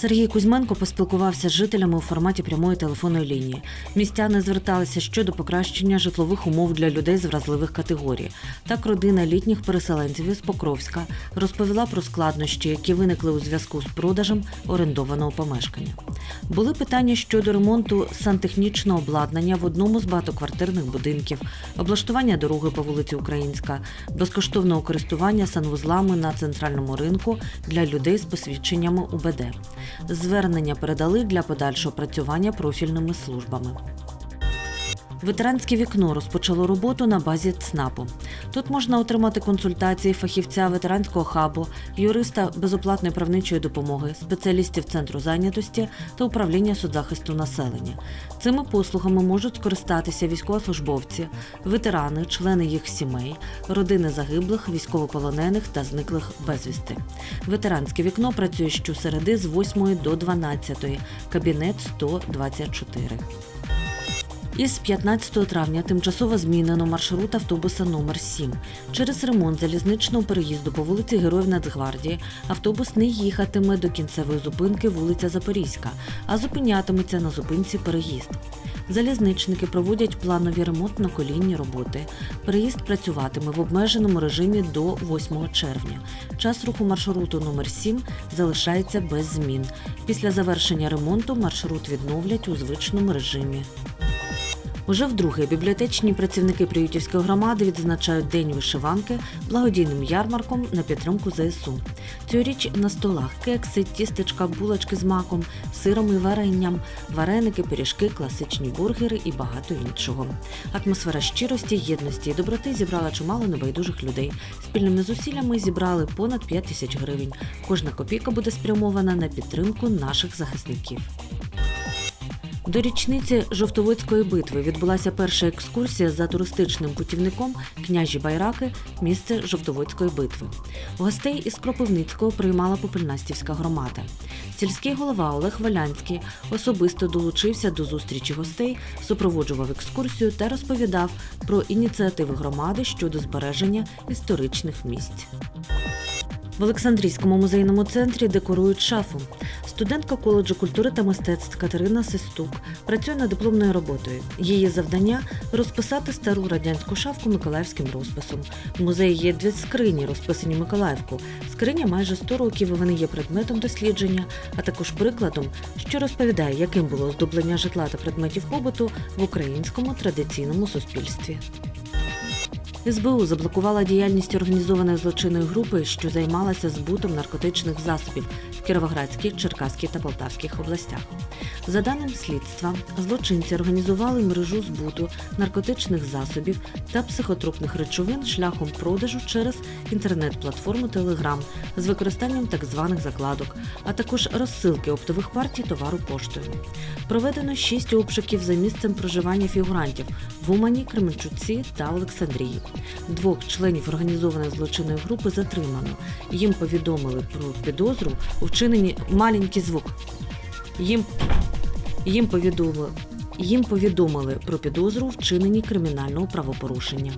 Сергій Кузьменко поспілкувався з жителями у форматі прямої телефонної лінії. Містяни зверталися щодо покращення житлових умов для людей з вразливих категорій. Так, родина літніх переселенців із Покровська розповіла про складнощі, які виникли у зв'язку з продажем орендованого помешкання. Були питання щодо ремонту сантехнічного обладнання в одному з багатоквартирних будинків, облаштування дороги по вулиці Українська, безкоштовного користування санвузлами на центральному ринку для людей з посвідченнями УБД. Звернення передали для подальшого працювання профільними службами. Ветеранське вікно розпочало роботу на базі ЦНАПу. Тут можна отримати консультації фахівця ветеранського хабу, юриста безоплатної правничої допомоги, спеціалістів центру зайнятості та управління соцзахисту населення. Цими послугами можуть скористатися військовослужбовці, ветерани, члени їх сімей, родини загиблих, військовополонених та зниклих безвісти. Ветеранське вікно працює щосереди з 8 до 12, кабінет 124. Із 15 травня тимчасово змінено маршрут автобуса номер 7 Через ремонт залізничного переїзду по вулиці Героїв Нацгвардії автобус не їхатиме до кінцевої зупинки вулиця Запорізька, а зупинятиметься на зупинці переїзд. Залізничники проводять планові ремонтно-колінні роботи. Переїзд працюватиме в обмеженому режимі до 8 червня. Час руху маршруту номер 7 залишається без змін. Після завершення ремонту маршрут відновлять у звичному режимі. Уже вдруге бібліотечні працівники Приютівської громади відзначають День вишиванки благодійним ярмарком на підтримку ЗСУ. Цьогоріч на столах кекси, тістечка, булочки з маком, сиром і варенням, вареники, пиріжки, класичні бургери і багато іншого. Атмосфера щирості, єдності і доброти зібрала чимало небайдужих людей. Спільними зусиллями зібрали понад 5 тисяч гривень. Кожна копійка буде спрямована на підтримку наших захисників. До річниці Жовтоводської битви відбулася перша екскурсія за туристичним путівником княжі Байраки, місце Жовтоводської битви. Гостей із Кропивницького приймала Попельнастівська громада. Сільський голова Олег Валянський особисто долучився до зустрічі гостей, супроводжував екскурсію та розповідав про ініціативи громади щодо збереження історичних місць. В Олександрійському музейному центрі декорують шафу. Студентка коледжу культури та мистецтв Катерина Систук працює над дипломною роботою. Її завдання розписати стару радянську шафку миколаївським розписом. В музеї є дві скрині, розписані Миколаївку. Скриня майже 100 років і вони є предметом дослідження, а також прикладом, що розповідає, яким було оздоблення житла та предметів побуту в українському традиційному суспільстві. СБУ заблокувала діяльність організованої злочинної групи, що займалася збутом наркотичних засобів в Кіровоградській, Черкаській та Полтавських областях. За даним слідства, злочинці організували мережу збуту наркотичних засобів та психотропних речовин шляхом продажу через інтернет-платформу Telegram з використанням так званих закладок, а також розсилки оптових партій товару поштою. Проведено шість обшуків за місцем проживання фігурантів в Умані, Кременчуці та Олександрії. Двох членів організованої злочинної групи затримано. Їм повідомили про підозру у вчиненні маленький звук. Їм, їм повідомили. Їм повідомили про підозру у вчиненні кримінального правопорушення.